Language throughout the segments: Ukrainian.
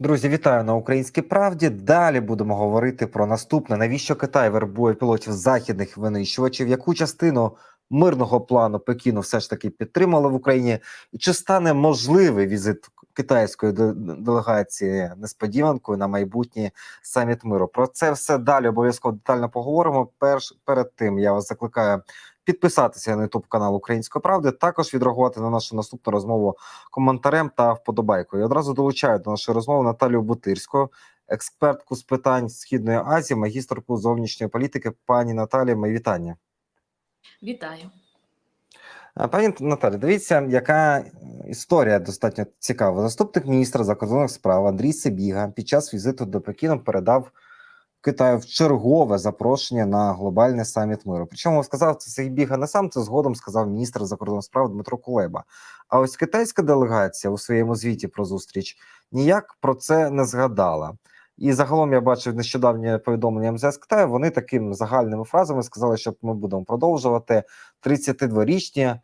Друзі, вітаю на українській правді. Далі будемо говорити про наступне: навіщо Китай вербує пілотів західних винищувачів? Яку частину мирного плану Пекіну все ж таки підтримали в Україні? І чи стане можливий візит китайської делегації несподіванкою на майбутній саміт миру? Про це все далі обов'язково детально поговоримо. Перш перед тим я вас закликаю підписатися на youtube канал Української правди, також відреагувати на нашу наступну розмову коментарем та вподобайкою. І одразу долучаю до нашої розмови Наталію Бутирську, експертку з питань Східної Азії, магістрку зовнішньої політики. Пані Наталі, мої вітання. Вітаю. Пані Наталі, дивіться, яка історія достатньо цікава. Заступник міністра закордонних справ Андрій Сибіга під час візиту до Пекіну передав Китаю в чергове запрошення на глобальний саміт миру. Причому сказав це Сибіга не сам, це згодом сказав міністр закордонних справ Дмитро Кулеба. А ось китайська делегація у своєму звіті про зустріч ніяк про це не згадала. І загалом я бачив нещодавнє повідомлення МЗС Китаю. Вони такими загальними фразами сказали, що ми будемо продовжувати 32-річні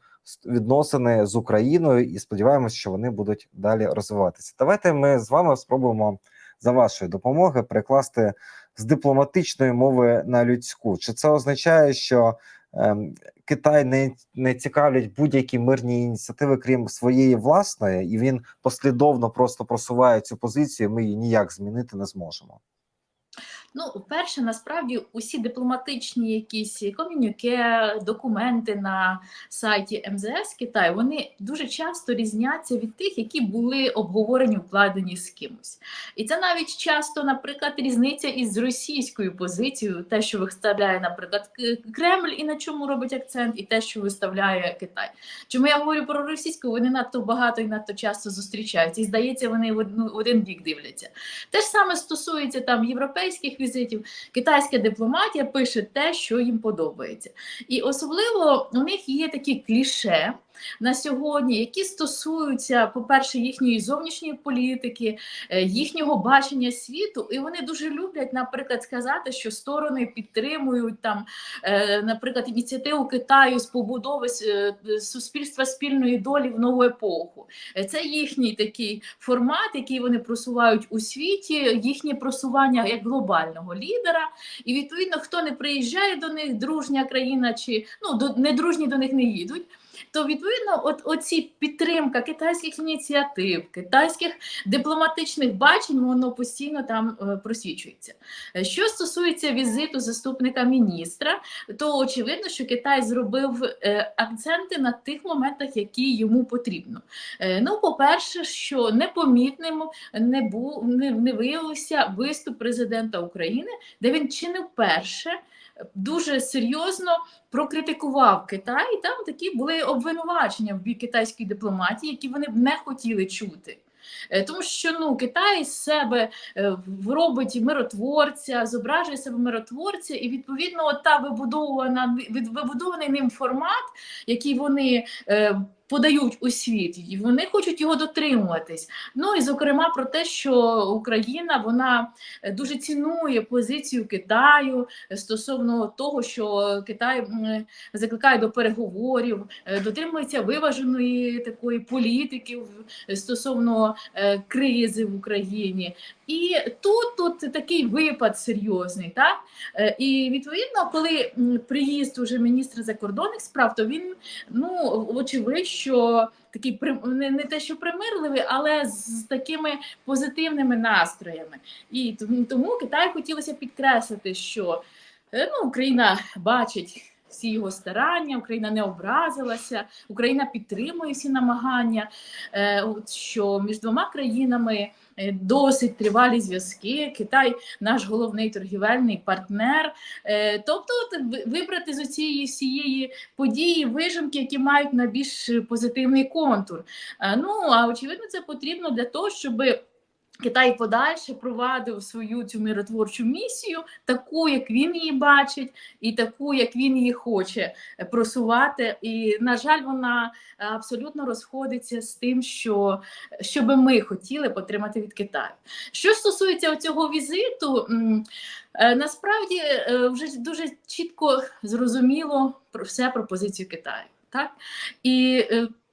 відносини з Україною, і сподіваємося, що вони будуть далі розвиватися. Давайте ми з вами спробуємо за вашої допомоги перекласти з дипломатичної мови на людську. Чи це означає, що ем, Китай не, не цікавлять будь-які мирні ініціативи, крім своєї власної, і він послідовно просто просуває цю позицію. Ми її ніяк змінити не зможемо. Ну, перше, насправді, усі дипломатичні якісь ком'юніке, документи на сайті МЗС Китаю, вони дуже часто різняться від тих, які були обговорені, вкладені з кимось. І це навіть часто, наприклад, різниця із російською позицією, те, що виставляє, наприклад, Кремль і на чому робить акцент, і те, що виставляє Китай. Чому я говорю про російську? Вони надто багато і надто часто зустрічаються. І здається, вони в один бік дивляться. Те ж саме стосується там європейських візитів. Китайська дипломатія пише те, що їм подобається. І особливо у них є такі кліше. На сьогодні, які стосуються, по-перше, їхньої зовнішньої політики, е, їхнього бачення світу, і вони дуже люблять, наприклад, сказати, що сторони підтримують там, е, наприклад, ініціативу Китаю з побудови е, суспільства спільної долі в нову епоху. Це їхній такий формат, який вони просувають у світі, їхнє просування як глобального лідера. І відповідно, хто не приїжджає до них, дружня країна чи ну до недружні до них не їдуть. То відповідно, от оці підтримка китайських ініціатив, китайських дипломатичних бачень, воно постійно там е, просвічується. Е, Що стосується візиту заступника міністра, то очевидно, що Китай зробив е, акценти на тих моментах, які йому потрібно. Ну, по-перше, що непомітним не був не, не виявився виступ президента України, де він чи не вперше дуже серйозно прокритикував Китай. І там такі були обвинувачення в бік китайської дипломатії, які вони б не хотіли чути. Е, Тому що ну Китай з себе е, робить миротворця, зображує себе миротворця, і відповідно от та вибудована вибудований ним формат, який вони е, подають у світ, і вони хочуть його дотримуватись. Ну і зокрема про те, що Україна вона е, дуже цінує позицію Китаю е, стосовно того, що Китай закликає до переговорів, е, дотримується виваженої такої політики стосовно е, кризи в Україні. І тут, тут такий випад серйозний, так? Е, І відповідно, коли приїзд уже міністра закордонних справ, то він ну очевидь, що такий не, не те, що примирливий, але з такими позитивними настроями. І тому, Китаю хотілося підкреслити, що е, ну, Україна бачить. Всі його старання, Україна не образилася, Україна підтримує всі намагання, е, що між двома країнами досить тривалі зв'язки. Китай наш головний торгівельний партнер. Е, Тобто, вибрати з цієї всієї події вижимки, які мають найбільш позитивний контур. Е, Ну а очевидно, це потрібно для того, щоб. Китай подальше провадив свою цю миротворчу місію, таку, як він її бачить, і таку, як він її хоче просувати. І, на жаль, вона е, абсолютно розходиться з тим, що, що би ми хотіли потримати від Китаю. Що стосується цього візиту, е, насправді е, вже дуже чітко зрозуміло про все про позицію Китаю. Так? І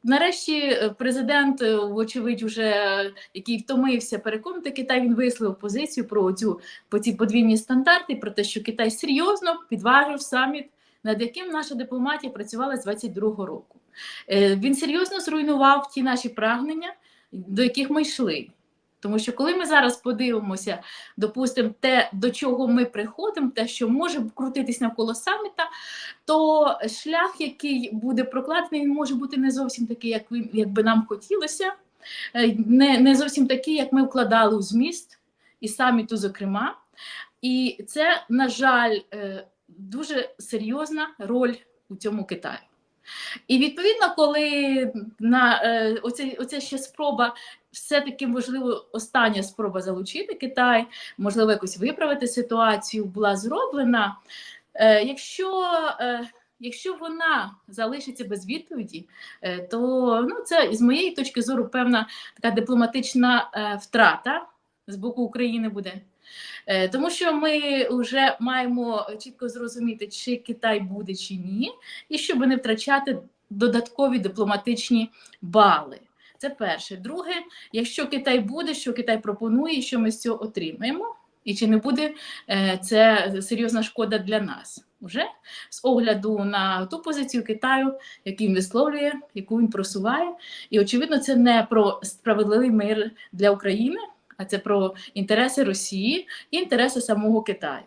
Нарешті е, президент, е, вочевидь, уже е, який втомився переконати Китай, він висловив позицію про цю по ці подвійні стандарти, про те, що Китай серйозно підважив саміт, над яким наша дипломатія працювала з 22-го року. Він серйозно зруйнував ті наші прагнення, до яких ми йшли. Тому що коли ми зараз подивимося, допустимо, те, до чого ми приходимо, те, що може крутитись навколо саміта, то шлях, який буде прокладений, він може бути не зовсім такий, як, як би нам хотілося, е, не, не зовсім такий, як ми вкладали у зміст, і саміту, зокрема. І це, на жаль, е, дуже серйозна роль у цьому Китаю. І відповідно, коли на е, оце, ще спроба, все-таки можливо, остання спроба залучити Китай, можливо, якось виправити ситуацію, була зроблена. Е, якщо, е, якщо вона залишиться без відповіді, е, то ну, це з моєї точки зору певна така дипломатична втрата з боку України буде. Тому що ми вже маємо чітко зрозуміти, чи Китай буде чи ні, і щоб не втрачати додаткові дипломатичні бали. Це перше. Друге, якщо Китай буде, що Китай пропонує, що ми з цього отримаємо, і чи не буде е, це серйозна шкода для нас уже з огляду на ту позицію Китаю, яку він висловлює, яку він просуває. І очевидно, це не про справедливий мир для України, а це про інтереси Росії і інтереси самого Китаю.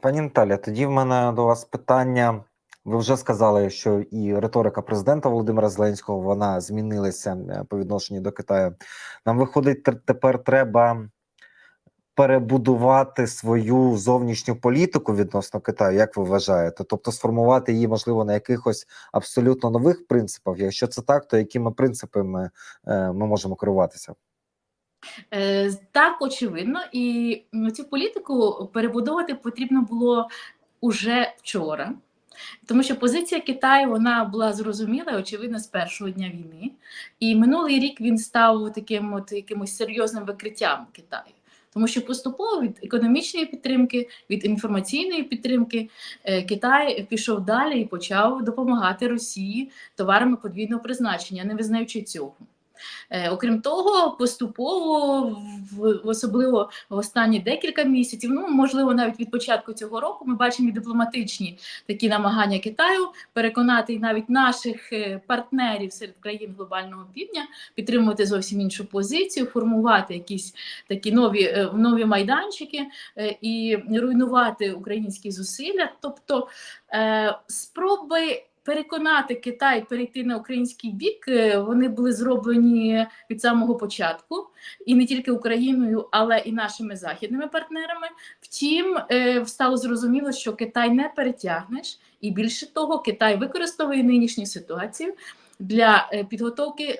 Пані Наталя, тоді в мене до вас питання. Ви вже сказали, що і риторика президента Володимира Зеленського вона змінилася е, по відношенню до Китаю. Нам виходить, тепер треба перебудувати свою зовнішню політику відносно Китаю, як ви вважаєте? Тобто сформувати її, можливо, на якихось абсолютно нових принципах. Якщо це так, то якими принципами е, ми можемо керуватися? Е, Так, очевидно, і цю політику перебудовувати потрібно було уже вчора. Тому що позиція Китаю вона була зрозуміла, очевидно, з першого дня війни. І минулий рік він став таким от якимось серйозним викриттям Китаю. Тому що поступово від економічної підтримки, від інформаційної підтримки е, Китай пішов далі і почав допомагати Росії товарами подвійного призначення, не визнаючи цього. Е, Окрім того, поступово, особливо в останні декілька місяців, ну можливо, навіть від початку цього року, ми бачимо дипломатичні такі намагання Китаю переконати і навіть наших е, партнерів серед країн глобального півдня підтримувати зовсім іншу позицію, формувати якісь такі нові, е, нові майданчики і руйнувати українські зусилля. Тобто спроби переконати Китай перейти на український бік, е, вони були зроблені від самого початку, і не тільки Україною, але і нашими західними партнерами. Втім, е, стало зрозуміло, що Китай не перетягнеш, і більше того, Китай використовує нинішню ситуацію. Для е, підготовки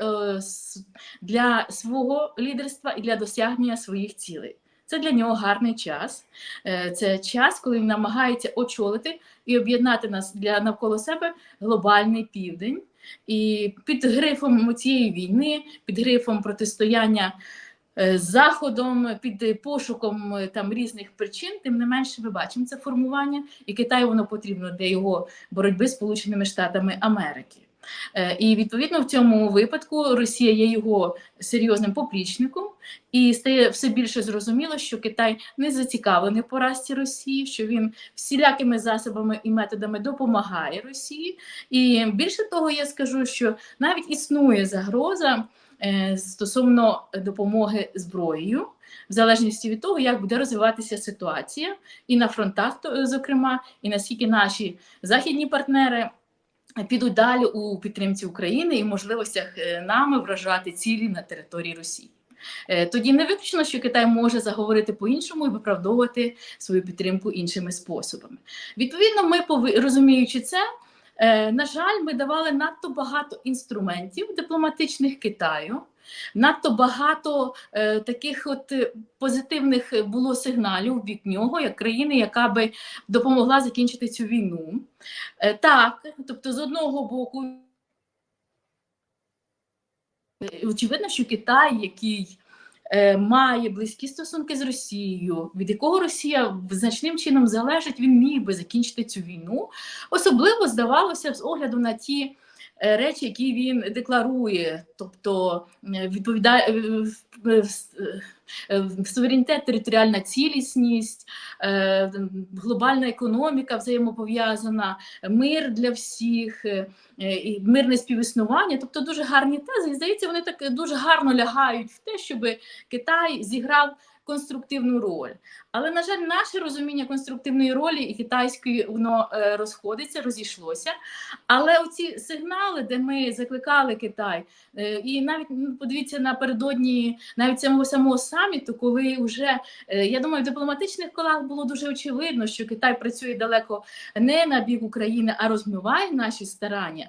для свого лідерства і для досягнення своїх цілей. Це для нього гарний час. Е, Це час, коли він намагається очолити і об'єднати нас для навколо себе глобальний південь. І під грифом цієї війни, під грифом протистояння е, з Заходом, під пошуком е, там різних причин, тим не менше, ми бачимо це формування, і Китаю воно потрібно для його боротьби з Сполученими Штатами Америки. І відповідно в цьому випадку Росія є його серйозним поплічником, і стає все більше зрозуміло, що Китай не зацікавлений поразці Росії, що він всілякими засобами і методами допомагає Росії. І більше того, я скажу, що навіть існує загроза е, стосовно допомоги зброєю, в залежності від того, як буде розвиватися ситуація, і на фронтах, зокрема, і наскільки наші західні партнери. Підуть далі у підтримці України і можливостях е, нами вражати цілі на території Росії. Е, Тоді не виключно, що Китай може заговорити по-іншому і виправдовувати свою підтримку іншими способами. Відповідно, ми розуміючи це, е, на жаль, ми давали надто багато інструментів дипломатичних Китаю. Надто багато е, таких от е, позитивних було сигналів в бік нього, як країни, яка би допомогла закінчити цю війну. Е, так, тобто, з одного боку, очевидно, що Китай, який е, має близькі стосунки з Росією, від якого Росія значним чином залежить, він міг би закінчити цю війну. Особливо здавалося з огляду на ті е, речі, які він декларує, тобто е, відповідає е, е, суверенітет, територіальна цілісність, е, глобальна економіка взаємопов'язана, мир для всіх, е, е, мирне співіснування. Тобто дуже гарні тези. І здається, вони так дуже гарно лягають в те, щоб Китай зіграв конструктивну роль. Але, на жаль, наше розуміння конструктивної ролі і китайської воно е, розходиться, розійшлося. Але оці сигнали, де ми закликали Китай, е, і навіть ну, подивіться напередодні навіть цього самого саміту, коли вже е, я думаю, в дипломатичних колах було дуже очевидно, що Китай працює далеко не на бік України, а розмиває наші старання,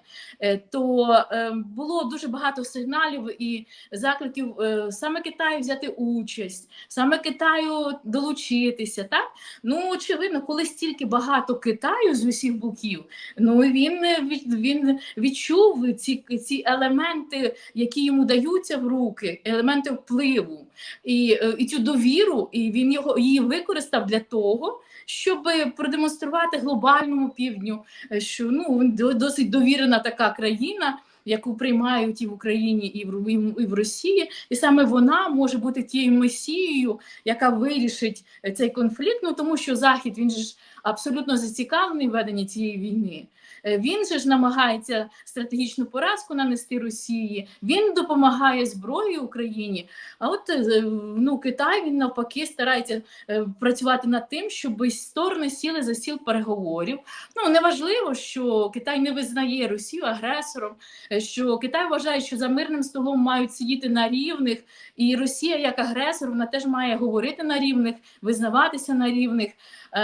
то було дуже багато сигналів і закликів саме Китаю взяти участь, саме Китаю долучитися. Так ну очевидно, коли стільки багато Китаю з усіх боків, ну він він відчув ці, ці елементи, які йому даються в руки, елементи впливу і, е, і цю довіру, і він його її використав для того. Щоб продемонструвати глобальному півдню, е, що ну досить довірена така країна, яку приймають і в Україні, і в, і в Росії, і саме вона може бути тією месією, яка вирішить е, цей конфлікт. Ну тому що Захід він ж абсолютно зацікавлений в веденні цієї війни. Е, Він же ж намагається стратегічну поразку нанести Росії. Він допомагає зброєю Україні. А от е, ну Китай він навпаки старається е, працювати над тим, щоб сторони сіли за стіл переговорів. Ну неважливо, що Китай не визнає Росію агресором, що Китай вважає, що за мирним столом мають сидіти на рівних, і Росія як агресор вона теж має говорити на рівних, визнаватися на рівних.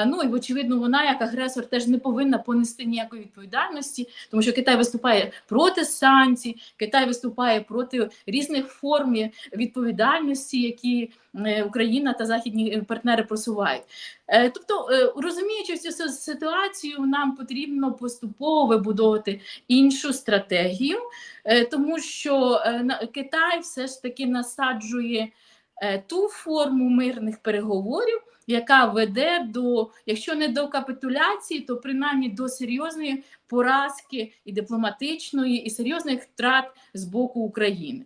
Ну і очевидно, вона як агресор теж не повинна понести ніякої відповідальності, тому що Китай виступає проти санкцій, Китай виступає проти різних форм відповідальності, які е, Україна та західні партнери просувають. Е, Тобто, е, розуміючи цю ситуацію, нам потрібно поступово вибудовувати іншу стратегію, е, тому що е, Китай все ж таки насаджує е, ту форму мирних переговорів, яка веде до, якщо не до капітуляції, то принаймні до серйозної поразки і дипломатичної, і серйозних втрат з боку України.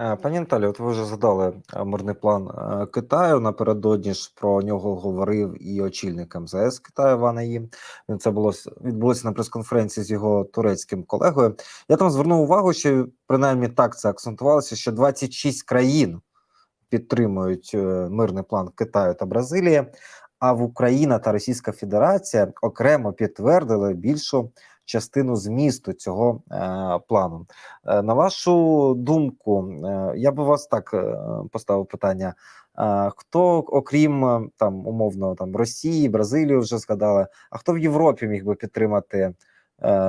Е, Пані Наталі, от ви вже згадали е, мирний план е, Китаю. Напередодні ж про нього говорив і очільник МЗС Китаю Ван. Він це було відбулося на прес-конференції з його турецьким колегою. Я там звернув увагу, що принаймні так це акцентувалося, що 26 країн підтримують е, мирний план Китаю та Бразилії. А в Україна та Російська Федерація окремо підтвердили більшу частину змісту цього е, плану. Е, На вашу думку, е, я би вас так е, поставив питання: е, хто, окрім е, там умовно там Росії, Бразилію, вже згадали, а хто в Європі міг би підтримати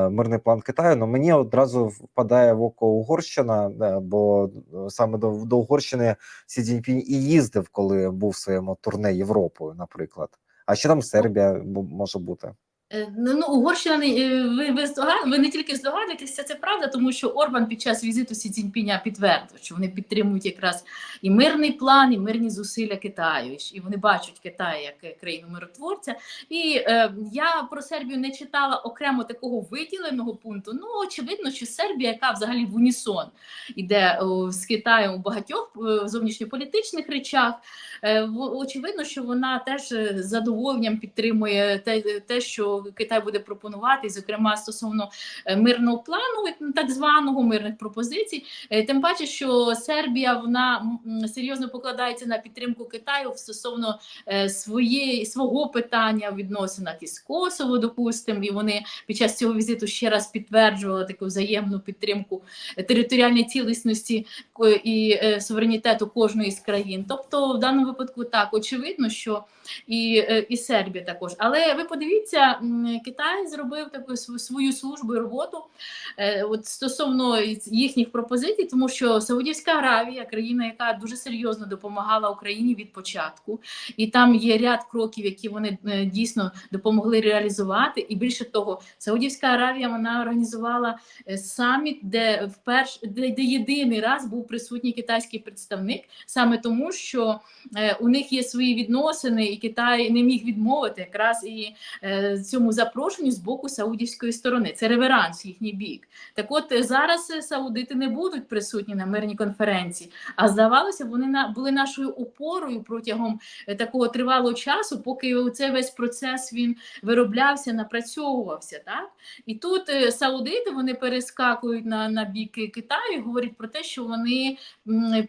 мирний план Китаю? Ну мені одразу впадає в око Угорщина, е, бо е, саме до, до Угорщини Сі Цзіньпінь і їздив, коли був в своєму турне Європою, наприклад. А ще там Сербія може бути. Е, Ну, ну, Угорщина е, ви, ви, ви не тільки здогадуєтеся, це правда, тому що Орбан під час візиту Сі Цзіньпіня підтвердив, що вони підтримують якраз і мирний план, і мирні зусилля Китаю, і вони бачать Китай як е, країну миротворця. І е, я про Сербію не читала окремо такого виділеного пункту. Ну очевидно, що Сербія, яка взагалі в унісон іде з Китаєм у багатьох зовнішньополітичних речах. Е, Очевидно, що вона теж задоволенням підтримує те, те, що Китай буде пропонувати, зокрема стосовно е, мирного плану, так званого мирних пропозицій. Е, Тим паче, що Сербія вона серйозно покладається на підтримку Китаю стосовно е, своєї свого питання в відносинах із Косово, допустимо, і вони під час цього візиту ще раз підтверджували таку взаємну підтримку територіальної цілісності і суверенітету кожної з країн. Тобто, в даному випадку так очевидно, що і, і Сербія також. Але ви подивіться, Китай зробив таку свою службу і роботу е, от стосовно їхніх пропозицій, тому що Саудівська Аравія, країна, яка дуже серйозно допомагала Україні від початку, і там є ряд кроків, які вони е, дійсно допомогли реалізувати. І більше того, Саудівська Аравія вона організувала е, саміт, де вперше де, де єдиний раз був присутній китайський представник, саме тому, що у них є свої відносини, і Китай не міг відмовити якраз і е, цьому. запрошенню з боку саудівської сторони. Це реверанс їхній бік. Так от е, зараз е, саудити не будуть присутні на мирній конференції, а здавалося, вони були нашою опорою протягом е, такого тривалого часу, поки цей весь процес він вироблявся, напрацьовувався. Так і тут саудити вони перескакують на, на бік Китаю, говорять про те, що вони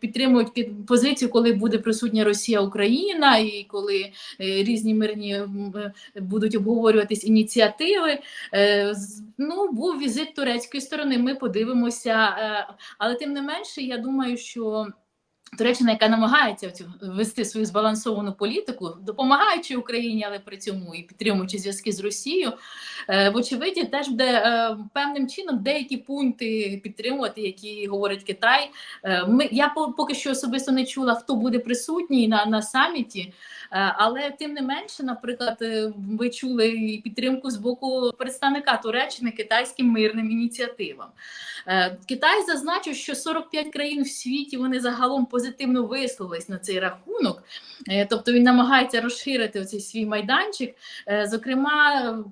підтримують позицію, коли буде присутня Росія, Україна, і коли різні мирні м, е, обговорюватись ініціативи. Е, Ну, був візит турецької сторони. Ми подивимося, е, але тим не менше, я думаю, що. Туреччина, яка намагається вести свою збалансовану політику, допомагаючи Україні, але при цьому і підтримуючи зв'язки з Росією, е, вочевидь, теж буде е, певним чином деякі пункти підтримувати, які говорить Китай. Е, Ми я поки що особисто не чула, хто буде присутній на, на саміті. Але тим не менше, наприклад, ви чули підтримку з боку представника Туреччини китайським мирним ініціативам. Китай зазначив, що 45 країн в світі вони загалом позитивно висловились на цей рахунок. Е, Тобто він намагається розширити оцей свій майданчик. Е, Зокрема,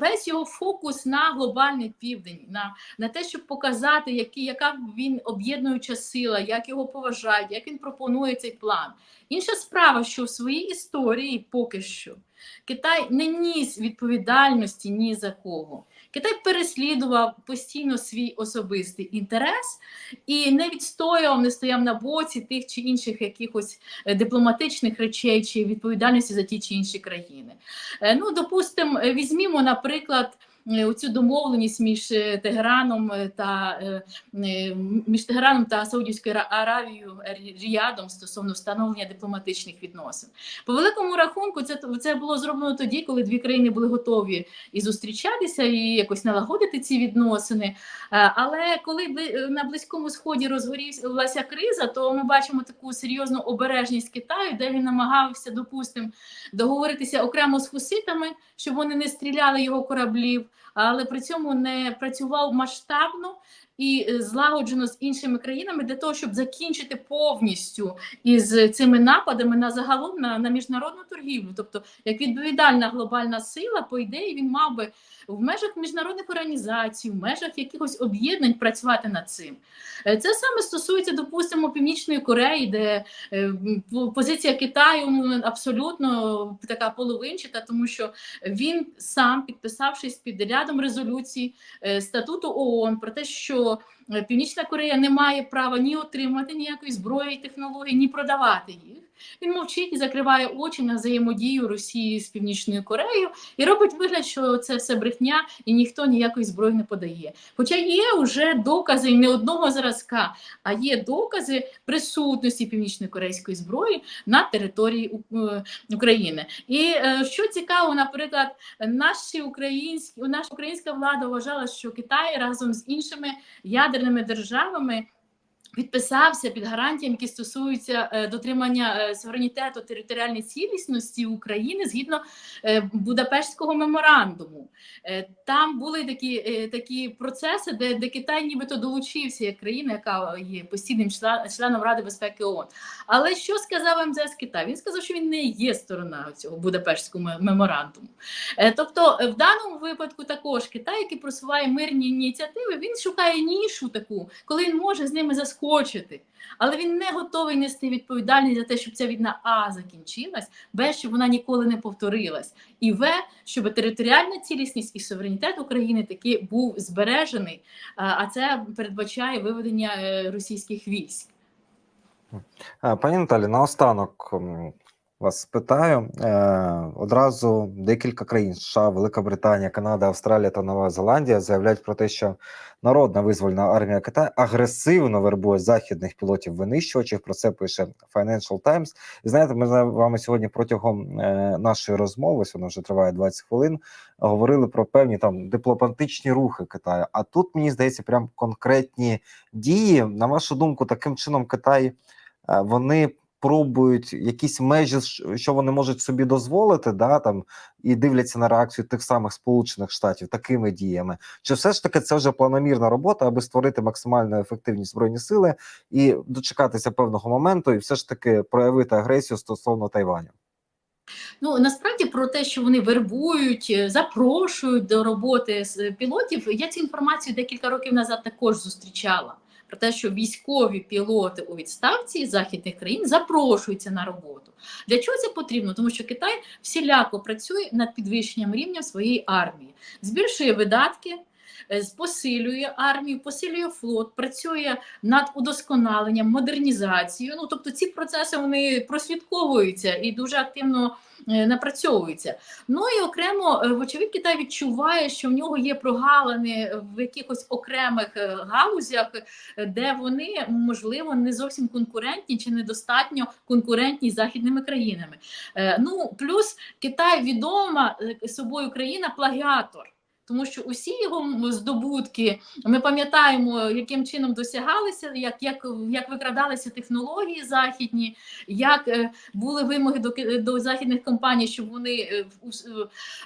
весь його фокус на глобальний південь, на, на те, щоб показати, які, яка він об'єднуюча сила, як його поважають, як він пропонує цей план. Інша справа, що в своїй історії поки що Китай не ніс відповідальності ні за кого. Китай переслідував постійно свій особистий інтерес і не відстоював, не стояв на боці тих чи інших якихось е, дипломатичних речей чи відповідальності за ті чи інші країни. Е, Ну, допустимо, е, візьмімо, наприклад. Е, Оцю домовленість між е, Тегераном е, та між Тегераном та Саудівською Аравією Ріядом стосовно встановлення дипломатичних відносин. По великому рахунку, це це було зроблено тоді, коли дві країни були готові і зустрічатися, і якось налагодити ці відносини. Але коли на близькому сході розгорілася криза, то ми бачимо таку серйозну обережність Китаю, де він намагався, допустимо, договоритися окремо з хуситами, щоб вони не стріляли його кораблів, але при цьому не працював масштабно і е, злагоджено з іншими країнами для того, щоб закінчити повністю із цими нападами на загалом на, на міжнародну торгівлю. Тобто, як відповідальна глобальна сила, по ідеї, він мав би в межах міжнародних організацій, в межах якихось об'єднань працювати над цим. Е, Це саме стосується, допустимо, Північної Кореї, де е, позиція Китаю ну, абсолютно така половинчата, тому що він сам, підписавшись під рядом резолюцій статуту ООН про те, що Північна Корея не має права ні отримати ніякої зброї і технології, ні продавати їх. Він мовчить і закриває очі на взаємодію Росії з Північною Кореєю і робить вигляд, що це все брехня і ніхто ніякої зброї не подає. Хоча є вже докази і не одного зразка, а є докази присутності північно-корейської зброї на території е, України. І е, що цікаво, наприклад, наші українські наша українська влада вважала, що Китай разом з іншими ядерними державами. Підписався під гарантіями, які стосуються е, дотримання е, суверенітету територіальної цілісності України згідно е, Будапештського меморандуму. Там були такі, такі процеси, де, де Китай нібито долучився як країна, яка є постійним член- членом Ради безпеки ООН. Але що сказав МЗС Китай? Він сказав, що він не є сторона цього Будапештського меморандуму. Тобто, в даному випадку також Китай, який просуває мирні ініціативи, він шукає нішу таку, коли він може з ними заскочити. Але він не готовий нести відповідальність за те, щоб ця війна А закінчилась, Б, щоб вона ніколи не повторилась, і В, щоб територіальна цілісність і суверенітет України таки був збережений, а це передбачає виведення е, російських військ. Пані Наталі, наостанок вас спитаю. Е, Одразу декілька країн США, Велика Британія, Канада, Австралія та Нова Зеландія заявляють про те, що народна визвольна армія Китаю агресивно вербує західних пілотів винищувачів. Про це пише Financial Times. І знаєте, ми з вами сьогодні протягом е, нашої розмови, вона вже триває 20 хвилин, говорили про певні там дипломатичні рухи Китаю. А тут мені здається, прям конкретні дії. На вашу думку, таким чином Китай е, вони пробують якісь межі, що- вони можуть собі дозволити, да там і дивляться на реакцію тих самих Сполучених Штатів такими діями. Чи все ж таки це вже планомірна робота, аби створити максимально ефективні збройні сили і дочекатися певного моменту, і все ж таки проявити агресію стосовно Тайваню? Ну насправді про те, що вони вербують, е, запрошують до роботи з пілотів. Я цю інформацію декілька років назад також зустрічала. Про те, що військові пілоти у відставці західних країн запрошуються на роботу. Для чого це потрібно? Тому що Китай всіляко працює над підвищенням рівня своєї армії, збільшує видатки, посилює армію, посилює флот, працює над удосконаленням, модернізацією. Ну тобто ці процеси вони прослідковуються і дуже активно е, напрацьовуються. Ну і окремо, е, вочевидь, Китай відчуває, що в нього є прогалини в якихось окремих е, галузях, е, де вони можливо не зовсім конкурентні чи недостатньо конкурентні з західними країнами. Е, Ну плюс Китай відома е, собою країна плагіатор. Тому що усі його здобутки, ми пам'ятаємо, яким чином досягалися, як, як, як викрадалися технології західні, як е, були вимоги до, до західних компаній, щоб вони, е,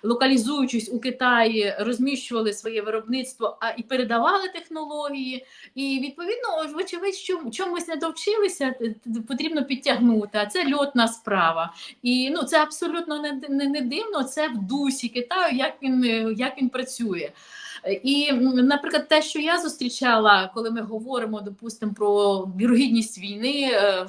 локалізуючись у Китаї, розміщували своє виробництво а і передавали технології. І відповідно, вочевидь, що чомусь не довчилися, потрібно підтягнути. А це льотна справа. І ну це абсолютно не, не, не дивно. Це в дусі Китаю, як він е, як він працює. І, наприклад, те, що я зустрічала, коли ми говоримо, допустимо, про вірогідність війни е,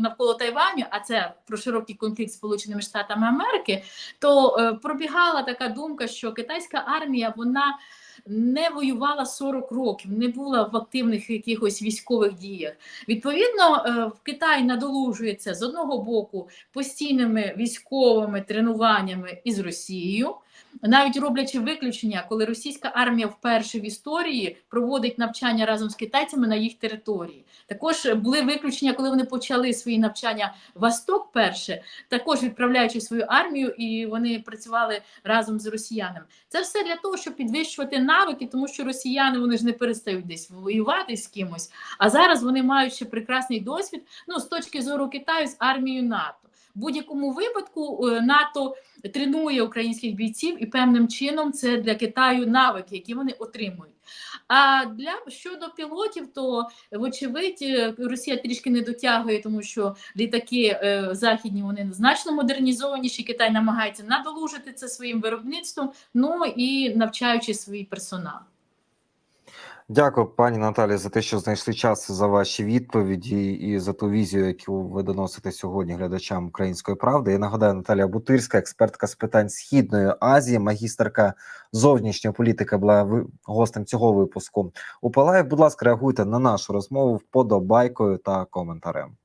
навколо Тайваню, а це про широкий конфлікт з Сполученими Штатами Америки, то е, пробігала така думка, що китайська армія вона не воювала 40 років, не була в активних якихось військових діях. Відповідно, е, в Китай надолужується з одного боку постійними військовими тренуваннями із Росією. Навіть роблячи виключення, коли російська армія вперше в історії проводить навчання разом з китайцями на їх території. Також були виключення, коли вони почали свої навчання Восток перше, також відправляючи свою армію, і вони працювали разом з росіянами. Це все для того, щоб підвищувати навики, тому що росіяни вони ж не перестають десь воювати з кимось. А зараз вони мають ще прекрасний досвід. Ну з точки зору Китаю з армією НАТО. В будь-якому випадку е, НАТО тренує українських бійців, і певним чином це для Китаю навики, які вони отримують. А для щодо пілотів, то вочевидь е, Росія трішки не дотягує, тому що літаки е, західні вони значно модернізованіші. Китай намагається надолужити це своїм виробництвом, ну і навчаючи свій персонал. Дякую, пані Наталі, за те, що знайшли час за ваші відповіді і за ту візію, яку ви доносите сьогодні глядачам української правди. Я нагадаю, Наталія Бутирська, експертка з питань східної Азії, магістерка зовнішньої політики, була гостем цього випуску. У Палаїв, будь ласка, реагуйте на нашу розмову вподобайкою та коментарем.